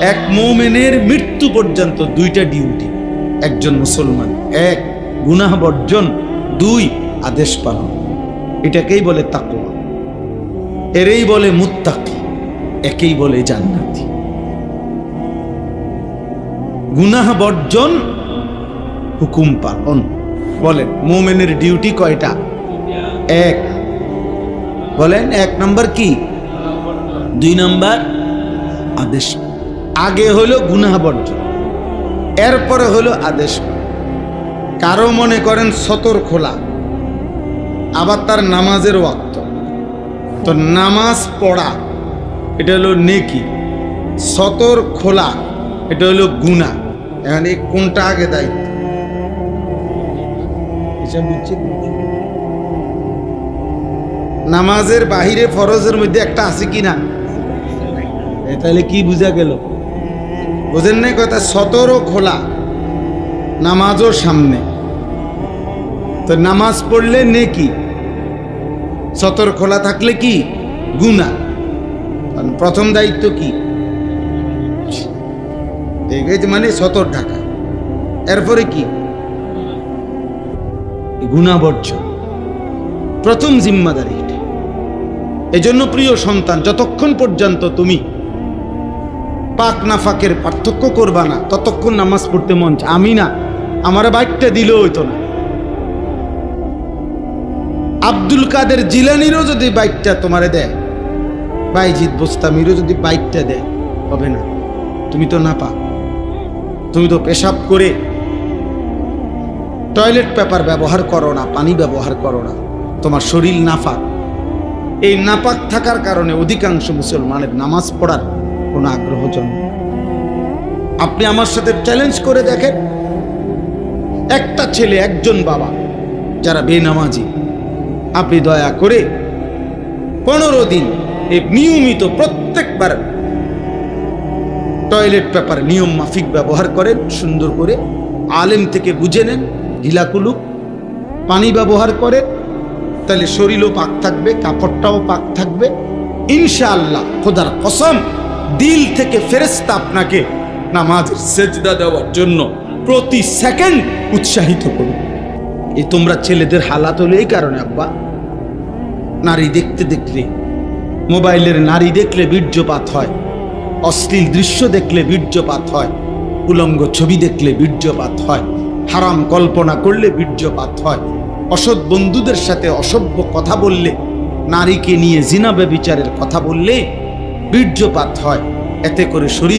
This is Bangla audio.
এক মোমেনের মৃত্যু পর্যন্ত দুইটা ডিউটি একজন মুসলমান, এক গুনাহ বর্জন, দুই আদেশ পালন। এটাকেই বলে তাকওয়া। এরেই বলে মুত্তাকি, একেই বলে জান্নাতি। গুনাহ বর্জন, হুকুম পালন। বলেন, মোমেনের ডিউটি কয়টা? এক। বলেন, এক নাম্বার কি? দুই নাম্বার, আদেশ আগে হলো বর্জন এরপরে হলো আদেশ। কারও মনে করেন সতর খোলা, আবার তার নামাজের ওয়াক্ত। তো নামাজ পড়া, এটা হলো নেকি। সতর খোলা, এটা হলো গুণা এখন এই কোনটা আগে দায়িত্ব? নামাজের বাহিরে ফরজের মধ্যে একটা আছে কি না? তাহলে কি বুঝা গেল? বোঝেন নাই কথা? সতরও খোলা, নামাজও সামনে। তো নামাজ পড়লে নেকি? সতর খোলা থাকলে কি? গুণা প্রথম দায়িত্ব কি? মানে সতর ঢাকা এরপরে কি? গুণা বর্জন। প্রথম জিম্মাদারি এটা। এজন্য প্রিয় সন্তান, যতক্ষণ পর্যন্ত তুমি পাক নাফাকের পার্থক্য করবা না। ততক্ষণ নামাজ পড়তে মন। আমি না, আমার বাইকটা দিলেও হইতো না। আব্দুল কাদের জিলানিরও যদি বাইকটা তোমারে দেয় বাইজিৎ বোস্তামিরও যদি বাইকটা দেয়, হবে না। তুমি তো না পা তুমি তো পেশাব করে টয়লেট পেপার ব্যবহার করো না, পানি ব্যবহার করো না। তোমার শরীর নাফাক। এই নাপাক থাকার কারণে অধিকাংশ মুসলমানের নামাজ পড়ার কোনো আগ্রহ জন্ম আপনি আমার সাথে চ্যালেঞ্জ করে দেখেন। একটা ছেলে, একজন বাবা, যারা বেনামাজি। আপনি দয়া করে পনেরো দিন এই নিয়মিত প্রত্যেকবার টয়লেট পেপার নিয়ম মাফিক ব্যবহার করেন, সুন্দর করে আলেম থেকে বুঝে নেন ঢিলাকুলুক পানি ব্যবহার করেন, তাহলে শরীরও পাক থাকবে, কাপড়টাও পাক থাকবে। ইনশাআল্লাহ, খোদার কসম দিল থেকে ফেরেস্তা আপনাকে নামাজের সেজদা দেওয়ার জন্য প্রতি সেকেন্ড উৎসাহিত করবে এই তোমরা ছেলেদের হালাত হলো এই কারণে, আব্বা। নারী দেখতে দেখলে, মোবাইলের নারী দেখলে বীর্যপাত হয়, অশ্লীল দৃশ্য দেখলে বীর্যপাত হয়, উলঙ্গ ছবি দেখলে বীর্যপাত হয়, হারাম কল্পনা করলে বীর্যপাত হয়, অসৎ বন্ধুদের সাথে অসভ্য কথা বললে, নারীকে নিয়ে জিনাবে বিচারের কথা বললে বীর্যপাত হয়। এতে করে শরীর